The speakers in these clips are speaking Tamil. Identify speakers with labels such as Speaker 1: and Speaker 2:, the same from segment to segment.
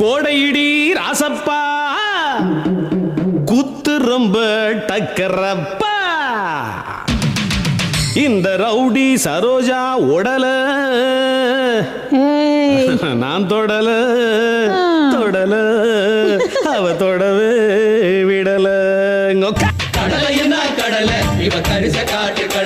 Speaker 1: கோடையிடி ராசப்பா. குத்து ரொம்ப டக்கரப்பா இந்த ரவுடி சரோஜா உடல. நான் தொடல தொடல அவ தொடவே விடல.
Speaker 2: கடலை என்ன? கடலை. இவ கரிச காட்டு கடலை.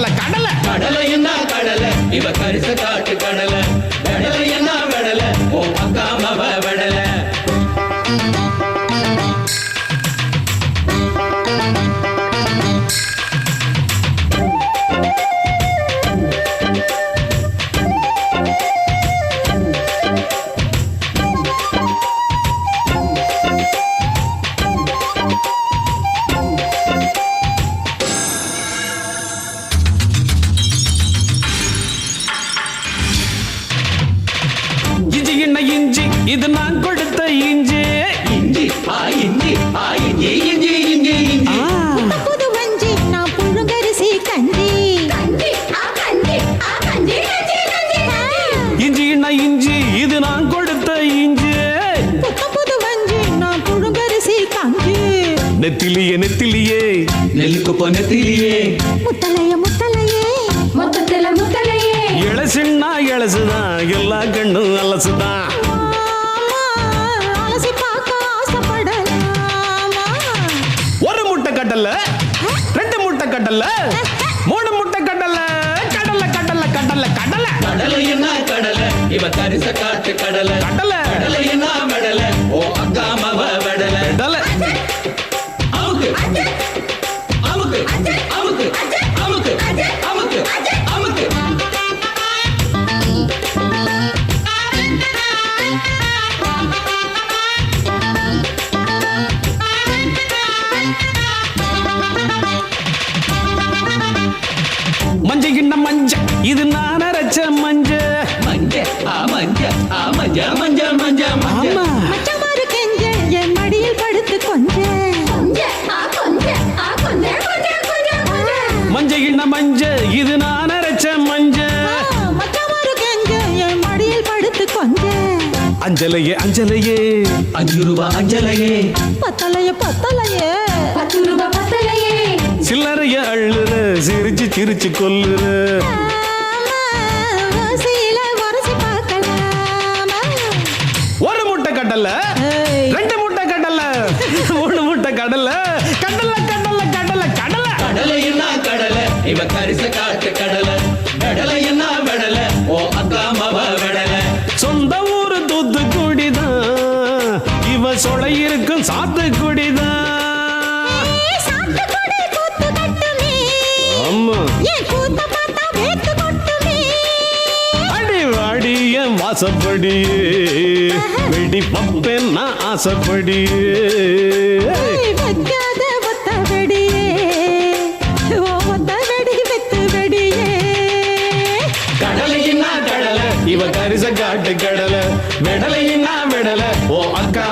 Speaker 2: கடல
Speaker 1: கடல. கடலை
Speaker 2: என்ன கடலை. இவ கரிச காட்டு கடலை. கடலை. என்ன வடலை
Speaker 1: என்ன இஞ்சி? இது நான் கொடுத்த இஞ்சி.
Speaker 2: இஞ்சி ஆ இஞ்சி ஆ இஞ்சி இஞ்சி இஞ்சி இஞ்சி.
Speaker 3: புது வஞ்சி, நான் புழுங்கரிசி கஞ்சி.
Speaker 1: இஞ்சி என்ன இஞ்சி? இது நான் கொடுத்த இஞ்சி.
Speaker 3: புது வஞ்சி, நான் புழுங்கரிசி கஞ்சி.
Speaker 1: நெத்திலியே நெத்திலியே.
Speaker 2: நெல்லுக்கு பொன்னத்திலேயே
Speaker 3: முத்தலைய முத்தலையே.
Speaker 4: மொத்தத்துல முத்தலையே
Speaker 1: இளசுன்னா இளசுதான் எல்லா கண்ணும் அலசுதான்? ஒரு முட்டை கடலை ரெண்டு முட்டை கடலை மூணு முட்டை கடலை கடலை கடலை கடலை கடலை
Speaker 2: கடலை என்ன கடலை இவ கரிச காட்டு கடலை.
Speaker 1: கடலை.
Speaker 2: கடலை என்ன வடலை ஓ அக்கா
Speaker 1: அரைச்ச மஞ்ச.
Speaker 2: மஞ்ச ஆ மஞ்ச ஆ மஞ்ச மஞ்ச மஞ்ச மஞ்ச.
Speaker 1: ஆமா.
Speaker 3: மச்சமாரு கெஞ்ச, என் மடியில் படுத்து கொஞ்ச.
Speaker 4: கொஞ்ச ஆ கொஞ்ச ஆ கொஞ்ச கொஞ்ச கொஞ்ச கொஞ்ச.
Speaker 1: மஞ்ச கிண்ண மஞ்ச இது நான் அரைச்ச மஞ்ச.
Speaker 3: மச்சமாரு கெஞ்ச, என் மடியில் படுத்து கொஞ்ச.
Speaker 1: அஞ்சலையே அஞ்சலையே.
Speaker 2: அஞ்சு ரூபா அஞ்சலையே.
Speaker 3: பத்தலைய பத்தலையே.
Speaker 4: பத்து ரூபாய் பத்தலையே.
Speaker 1: சில்லறைய அள்ளுற சிரிச்சு சிரிச்சு கொல்லுற. கடலை ரெண்டு முட்டை கடலை மூணு முட்டை கடலை கடலை கடலை கடலை கடலை
Speaker 2: கடலை என்ன கடலை? இவ கரிச காட்டு கடலை. கடலை என்ன வடலை? ஓ அக்கா மவ வடலை.
Speaker 1: சொந்த ஊரு தூத்துக்குடி தான் இவ சொலை இருக்கும் சாத்துக்குடி தான்
Speaker 3: ஏய், சாத்துக்குடி கூத்து கட்டுமே.
Speaker 1: ஆமா. அடி வாடிய வாசப்படியே. வெடி பப்பேன் நான் ஆசைப்படியே
Speaker 3: ஏய், வைக்காத ஒத்த வெடியே, ஓ ஒத்த வெடி வெத்து வெடியே.
Speaker 2: கடலை என்ன கடலை
Speaker 1: இவ கரிச காட்டு கடலை விடலை என்ன விடலை ஓ அக்கா